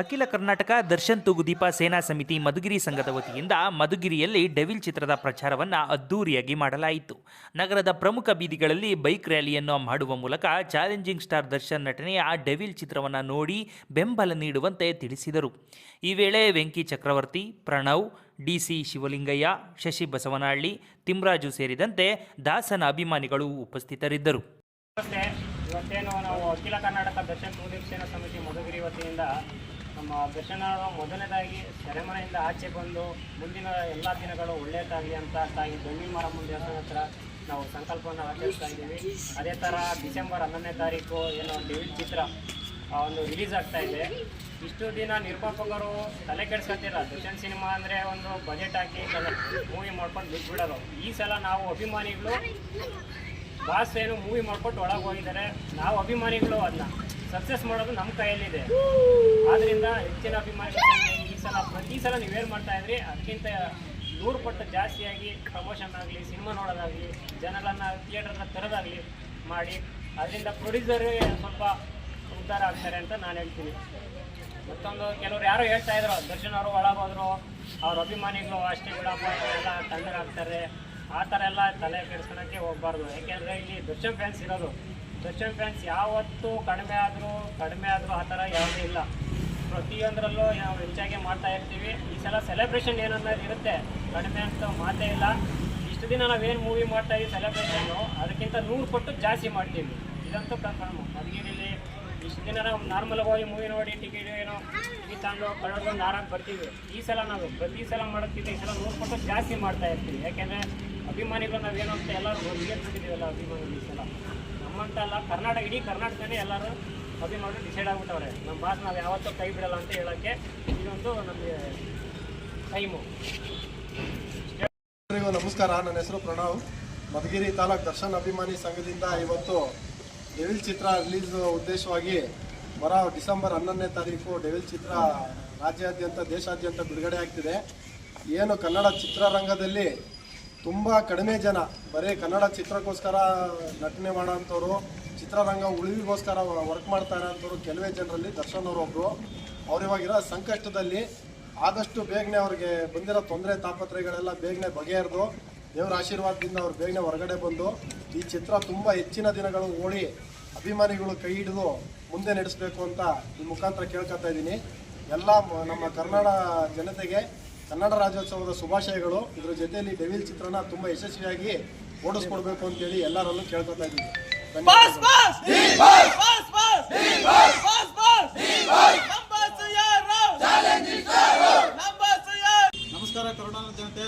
ಅಖಿಲ ಕರ್ನಾಟಕ ದರ್ಶನ್ ತೂಗುದೀಪ ಸೇನಾ ಸಮಿತಿ ಮಧುಗಿರಿ ಸಂಘದ ವತಿಯಿಂದ ಮಧುಗಿರಿಯಲ್ಲಿ ಡೆವಿಲ್ ಚಿತ್ರದ ಪ್ರಚಾರವನ್ನು ಅದ್ದೂರಿಯಾಗಿ ಮಾಡಲಾಯಿತು. ನಗರದ ಪ್ರಮುಖ ಬೀದಿಗಳಲ್ಲಿ ಬೈಕ್ ರ್ಯಾಲಿಯನ್ನು ಮಾಡುವ ಮೂಲಕ ಚಾಲೆಂಜಿಂಗ್ ಸ್ಟಾರ್ ದರ್ಶನ್ ನಟನೆಯ ಡೆವಿಲ್ ಚಿತ್ರವನ್ನು ನೋಡಿ ಬೆಂಬಲ ನೀಡುವಂತೆ ತಿಳಿಸಿದರು. ಈ ವೇಳೆ ವೆಂಕಿ ಚಕ್ರವರ್ತಿ, ಪ್ರಣವ್ ಡಿಸಿ ಶಿವಲಿಂಗಯ್ಯ, ಶಶಿ ಬಸವನಹಳ್ಳಿ ತಿಮ್ರಾಜು ಸೇರಿದಂತೆ ದಾಸನ ಅಭಿಮಾನಿಗಳು ಉಪಸ್ಥಿತರಿದ್ದರು. ಇವತ್ತೇನು ನಾವು ಅಖಿಲ ಕರ್ನಾಟಕ ದರ್ಶನ್ ಸೇನಾ ಸಮಿತಿ ಮಧುಗಿರಿ ವತಿಯಿಂದ ನಮ್ಮ ದರ್ಶನ ಮೊದಲನೇದಾಗಿ ಸೆರೆಮನೆಯಿಂದ ಆಚೆ ಬಂದು ಮುಂದಿನ ಎಲ್ಲ ದಿನಗಳು ಒಳ್ಳೆಯದಾಗಲಿ ಅಂತ ತಾಯಿ ಗಂಡಿ ಮಾರಮ್ಮನ ದೇವಸ್ಥಾನ ಹತ್ರ ನಾವು ಸಂಕಲ್ಪವನ್ನು ಆಚರಿಸ್ತಾ ಇದ್ದೀವಿ. ಅದೇ ಥರ ಡಿಸೆಂಬರ್ ಹನ್ನೊಂದನೇ ತಾರೀಕು ಏನು ಡೆವಿಲ್ ಚಿತ್ರ ಒಂದು ರಿಲೀಸ್ ಆಗ್ತಾ ಇದೆ. ಇಷ್ಟು ದಿನ ನಿರ್ಮಾಪಕರು ತಲೆ ಕೆಡ್ಸ್ಕೊತಿಲ್ಲ. ದರ್ಶನ್ ಸಿನಿಮಾ ಅಂದರೆ ಒಂದು ಬಜೆಟ್ ಹಾಕಿ ಮೂವಿ ಮಾಡ್ಕೊಂಡು ಬಿಟ್ಬಿಡೋದು. ಈ ಸಲ ನಾವು ಅಭಿಮಾನಿಗಳು ಬಾಸ್ ಏನು ಮೂವಿ ಮಾಡ್ಕೊಟ್ಟು ಒಳಗೆ ಹೋಗಿದ್ದಾರೆ. ನಾವು ಅಭಿಮಾನಿಗಳು ಅದನ್ನ ಸಕ್ಸಸ್ ಮಾಡೋದು ನಮ್ಮ ಕೈಯಲ್ಲಿದೆ. ಆದ್ರಿಂದ ಹೆಚ್ಚಿನ ಅಭಿಮಾನಿಗಳು ಈ ಸಲ ಪ್ರತಿ ಸಲ ನೀವೇನು ಮಾಡ್ತಾ ಇದ್ರಿ ಅದಕ್ಕಿಂತ ನೂರು ಪಟ್ಟು ಜಾಸ್ತಿಯಾಗಿ ಪ್ರಮೋಷನ್ ಆಗಲಿ ಸಿನಿಮಾ ನೋಡೋದಾಗಲಿ ಥಿಯೇಟರ್ ಥಿಯೇಟರ್ನ ತರೋದಾಗಲಿ ಮಾಡಿ ಅದರಿಂದ ಪ್ರೊಡ್ಯೂಸರ್ ಸ್ವಲ್ಪ ಉದ್ಧಾರ ಆಗ್ತಾರೆ ಅಂತ ನಾನು ಹೇಳ್ತೀನಿ. ಮತ್ತೊಂದು ಕೆಲವರು ಯಾರೋ ಹೇಳ್ತಾ ಇದ್ರು ದರ್ಶನ್ ಅವರು ಒಳಗೋದ್ರು ಅವ್ರ ಅಭಿಮಾನಿಗಳು ಅಷ್ಟೇ ಬಿಡಪ್ಪ ಎಲ್ಲ ತಣ್ಣಗಾಗ್ತಾರೆ ಆ ಥರ ಎಲ್ಲ ತಲೆ ಕೆಡಿಸ್ಕೊಳಕ್ಕೆ ಹೋಗ್ಬಾರ್ದು. ಯಾಕೆಂದರೆ ಇಲ್ಲಿ ದರ್ಶನ್ ಫ್ಯಾನ್ಸ್ ಇರೋದು. ದರ್ಶನ್ ಫ್ರೆಂಡ್ಸ್ ಯಾವತ್ತೂ ಕಡಿಮೆ ಆದರೂ ಕಡಿಮೆ ಆದರೂ ಆ ಥರ ಯಾವುದೂ ಇಲ್ಲ. ಪ್ರತಿಯೊಂದರಲ್ಲೂ ನಾವು ಹೆಚ್ಚಾಗಿ ಮಾಡ್ತಾ ಇರ್ತೀವಿ. ಈ ಸಲ ಸೆಲೆಬ್ರೇಷನ್ ಏನನ್ನೋದು ಇರುತ್ತೆ. ಕಡಿಮೆ ಅಂತ ಮಾತೇ ಇಲ್ಲ. ಇಷ್ಟು ದಿನ ನಾವೇನು ಮೂವಿ ಮಾಡ್ತಾ ಇದೀವಿ ಸೆಲೆಬ್ರೇಷನ್ನು ಅದಕ್ಕಿಂತ ನೂರು ಪಟ್ಟು ಜಾಸ್ತಿ ಮಾಡ್ತೀವಿ. ಇದಂತೂ ಕನ್ಫರ್ಮು ಮಧುಗಿರಿಲಿ ಇಷ್ಟು ದಿನ ನಾವು ನಾರ್ಮಲ್ ಹೋಗಿ ಮೂವಿ ನೋಡಿ ಟಿಕೆಟ್ ಏನೋ ಟಿಕೆಟ್ ತಗೊಂಡು ಕಳೆದೊಂದು ಆರಾಮ್ ಬರ್ತೀವಿ. ಈ ಸಲ ನಾವು, ಪ್ರತಿ ಸಲ ಮಾಡೋಕ್ಕಿಂತ ಈ ಸಲ ನೂರು ಪಟ್ಟು ಜಾಸ್ತಿ ಮಾಡ್ತಾ ಇರ್ತೀವಿ. ಯಾಕೆಂದರೆ ಅಭಿಮಾನಿಗಳು ನಾವೇನು ಅಂತ ಎಲ್ಲರೂ ಬಿಟ್ಟಿದ್ದೀವಲ್ಲ ಅಭಿಮಾನಿಗಳು ಈ ಸಲ? ನಮ್ಮಂತ ಅಲ್ಲ, ಕರ್ನಾಟಕ, ಇಡೀ ಕರ್ನಾಟಕನೇ ಎಲ್ಲರೂ ಅಭಿಮಾನಿಗಳು ಡಿಸೈಡ್ ಆಗ್ಬಿಟ್ಟವ್ರೆ. ನಮ್ಮ ಬಾಸ್ ನಾವು ಯಾವತ್ತೂ ಕೈ ಬಿಡಲ್ಲ ಅಂತ ಹೇಳೋಕ್ಕೆ ಇದೊಂದು ನಮಗೆ ಟೈಮು ಎಲ್ಲರಿಗೂ ನಮಸ್ಕಾರ. ನನ್ನ ಹೆಸರು ಪ್ರಣವ್. ಮಧುಗಿರಿ ತಾಲೂಕ್ ದರ್ಶನ್ ಅಭಿಮಾನಿ ಸಂಘದಿಂದ ಇವತ್ತು ಡೆವಿಲ್ ಚಿತ್ರ ರಿಲೀಸ್ ಉದ್ದೇಶವಾಗಿ ಬರ ಡಿಸೆಂಬರ್ ಹನ್ನೊಂದನೇ ತಾರೀಕು ಡೆವಿಲ್ ಚಿತ್ರ ರಾಜ್ಯಾದ್ಯಂತ, ದೇಶಾದ್ಯಂತ ಬಿಡುಗಡೆ ಆಗ್ತಿದೆ. ಏನು ಕನ್ನಡ ಚಿತ್ರರಂಗದಲ್ಲಿ ತುಂಬ ಕಡಿಮೆ ಜನ. ಬರೀ ಕನ್ನಡ ಚಿತ್ರಕ್ಕೋಸ್ಕರ ನಟನೆ ಮಾಡೋಂಥವ್ರು ಚಿತ್ರರಂಗ ಉಳಿವಿಗೋಸ್ಕರ ವರ್ಕ್ ಮಾಡ್ತಾ ಇರೋಂಥವ್ರು ಕೆಲವೇ ಜನರಲ್ಲಿ, ದರ್ಶನ್ ಅವರು ಒಬ್ಬರು ಅವ್ರು ಇವಾಗಿರೋ ಸಂಕಷ್ಟದಲ್ಲಿ ಆದಷ್ಟು ಬೇಗನೆ ಅವ್ರಿಗೆ ಬಂದಿರೋ ತೊಂದರೆ ತಾಪತ್ರೆಗಳೆಲ್ಲ ಬೇಗನೆ ಬಗೆಹರಿದು, ದೇವರ ಆಶೀರ್ವಾದದಿಂದ ಅವ್ರು ಬೇಗನೆ ಹೊರಗಡೆ ಬಂದು, ಈ ಚಿತ್ರ ತುಂಬ ಹೆಚ್ಚಿನ ದಿನಗಳು ಓಡಿ ಅಭಿಮಾನಿಗಳು ಕೈ ಹಿಡಿದು ಮುಂದೆ ನಡೆಸಬೇಕು ಅಂತ ಈ ಮುಖಾಂತರ ಕೇಳ್ಕೊತಾ ಇದ್ದೀನಿ. ಎಲ್ಲ ನಮ್ಮ ಕನ್ನಡ ಜನತೆಗೆ ಕನ್ನಡ ರಾಜ್ಯೋತ್ಸವದ ಶುಭಾಶಯಗಳು. ಇದರ ಜೊತೆಯಲ್ಲಿ ಡೆವಿಲ್ ಚಿತ್ರನ ತುಂಬ ಯಶಸ್ವಿಯಾಗಿ ಓಡಿಸ್ಕೊಡ್ಬೇಕು ಅಂತೇಳಿ ಎಲ್ಲರಲ್ಲೂ ಕೇಳ್ಕೊತಾ ಇದ್ದೀವಿ ನಮಸ್ಕಾರ ಕರುಣಾನ ಜನತೆ.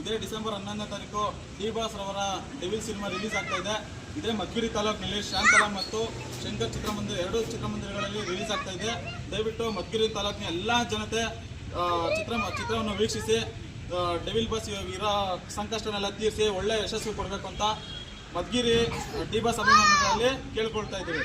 ಇದೇ ಡಿಸೆಂಬರ್ ಹನ್ನೊಂದನೇ ತಾರೀಕು ಡಿ ಬಾಸ್ ರವರ ಡೆವಿಲ್ ಸಿನಿಮಾ ರಿಲೀಸ್ ಆಗ್ತಾ ಇದೆ. ಇದೇ ಮಧುಗಿರಿ ತಾಲೂಕಿನಲ್ಲಿ ಶಾಂತಲಾ ಮತ್ತು ಶಂಕರ್ ಚಿತ್ರಮಂದಿರ ಎರಡು ಚಿತ್ರಮಂದಿರಗಳಲ್ಲಿ ರಿಲೀಸ್ ಆಗ್ತಾ ಇದೆ. ದಯವಿಟ್ಟು ಮಧುಗಿರಿ ತಾಲೂಕಿನ ಎಲ್ಲ ಜನತೆ ಚಿತ್ರ ಚಿತ್ರವನ್ನು ವೀಕ್ಷಿಸಿ ಡೆವಿಲ್ ಬಸ್ ಇರೋ ಸಂಕಷ್ಟನೆಲ್ಲ ತೀರಿಸಿ ಒಳ್ಳೆ ಯಶಸ್ಸು ಕೊಡಬೇಕು ಅಂತ ಮಧುಗಿರಿ ಡಿ ಬಸ್ ಅಭಿಮಾನಿಗಳಲ್ಲಿ ಕೇಳ್ಕೊಳ್ತಾ ಇದ್ದೀವಿ.